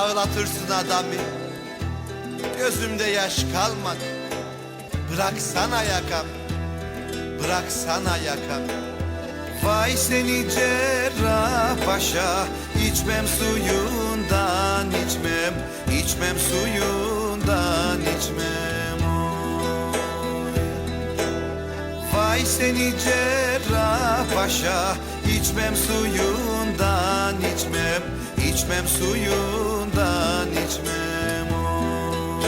Ağlatırsın adamı. Gözümde yaş kalmadı. Bıraksana yakam. Bıraksana yakam. Vay seni cerrah paşa içmem suyundan içmem. İçmem suyundan içmem. Vay seni cerrah paşa içmem suyundan içmem içmem suyundan içmem oy.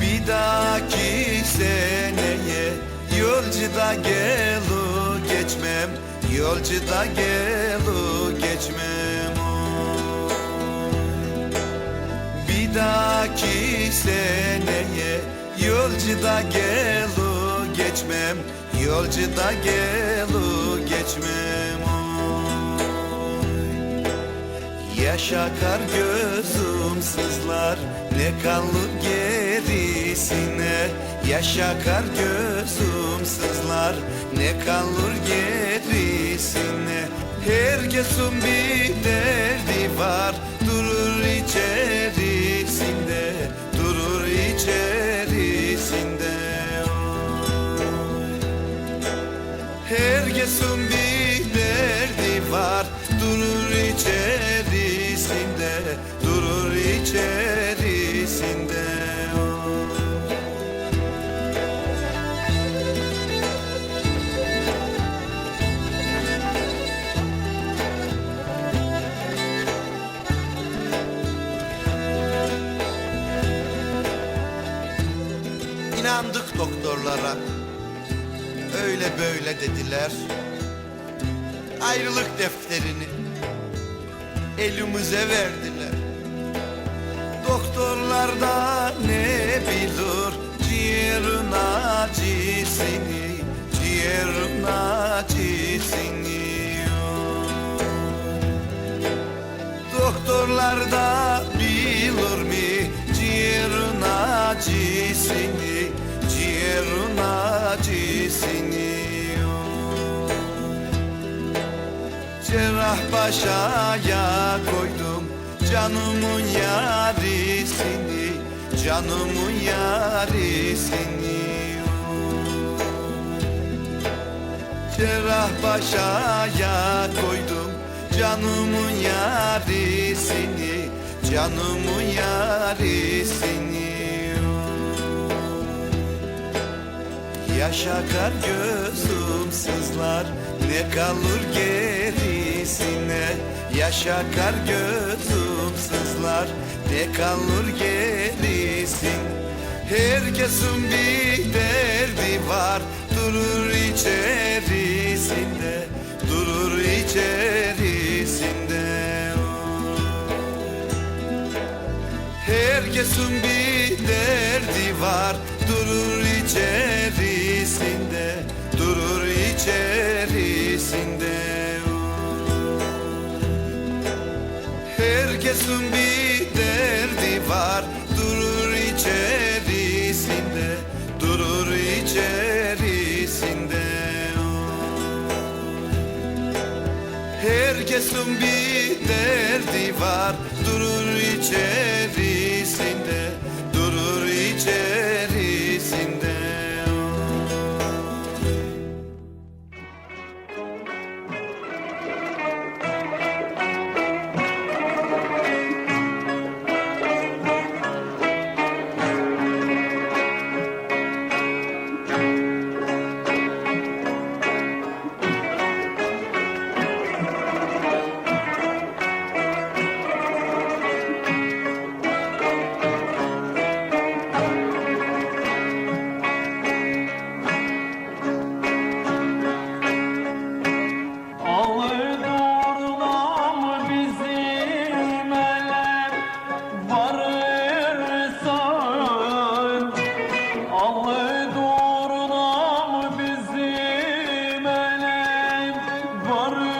Bir dahaki seneye yolcuda gelu geçmem Yolcuda gelu geçmem oy. Bir dahaki seneye yolcuda gelu geçmem Yolcuda gelu geçmem oy. Yaşa kar gözüm sızlar Ne kalır gerisine? Yaşa kar gözüm sızlar Ne kalır gerisine? Herkesin bir derdi var Durur içerisinde Durur içerisinde. Herkesin bir doktorlara. Öyle böyle dediler. Ayrılık defterini Elimize verdiler. Doktorlar da ne bilir Ciğerin acısını Ciğerin acısını Doktorlar da bilir mi ciğerin acısını, ciğerin acısını. Cerrah başaya koydum canımın yarisini, canımın yarisini. Cerrah başaya koydum canımın yarisini Canımın yarisini Yaşa kar gözüm sızlar. Ne kalır gerisine? Yaşa kar gözüm sızlar. Ne kalır gerisin? Herkesin bir derdi var. Durur içerisinde. Durur içerisinde. Herkesin bir derdi var. Durur içerisinde içerisinde. Herkesin bir derdi var Durur içerisinde Durur içerisinde. Herkesin bir derdi var Durur var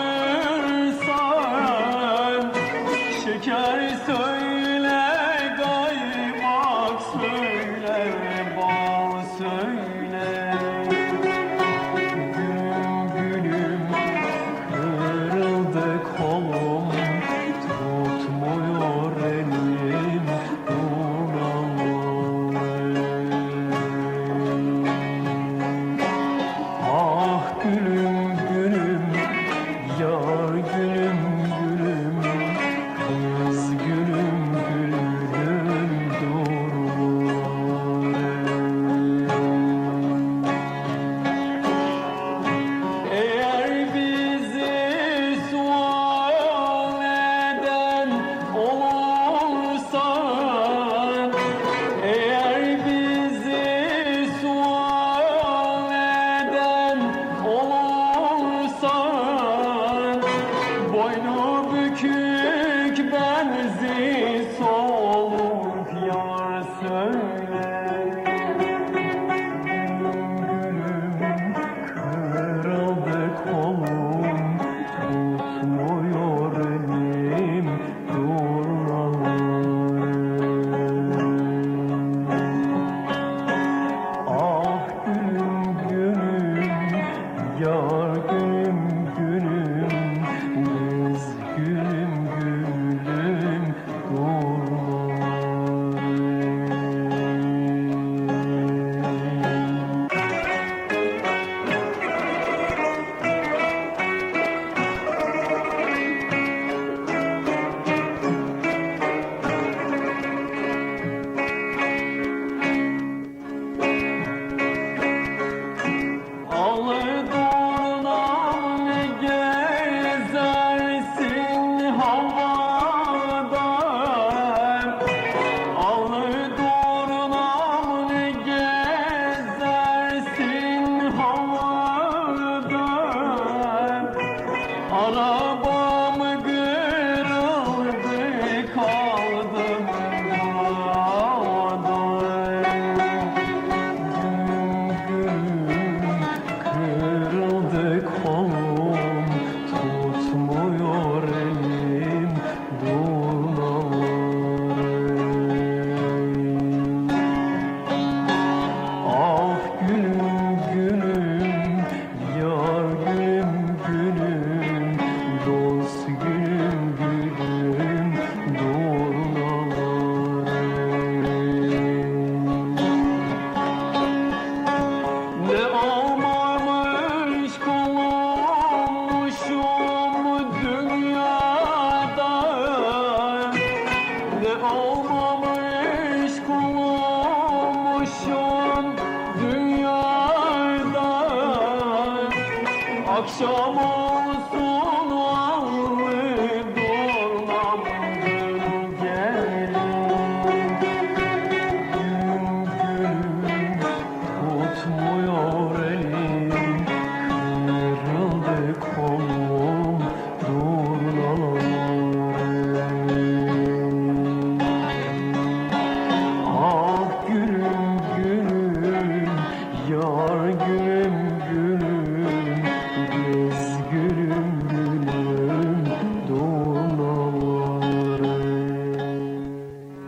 всьому.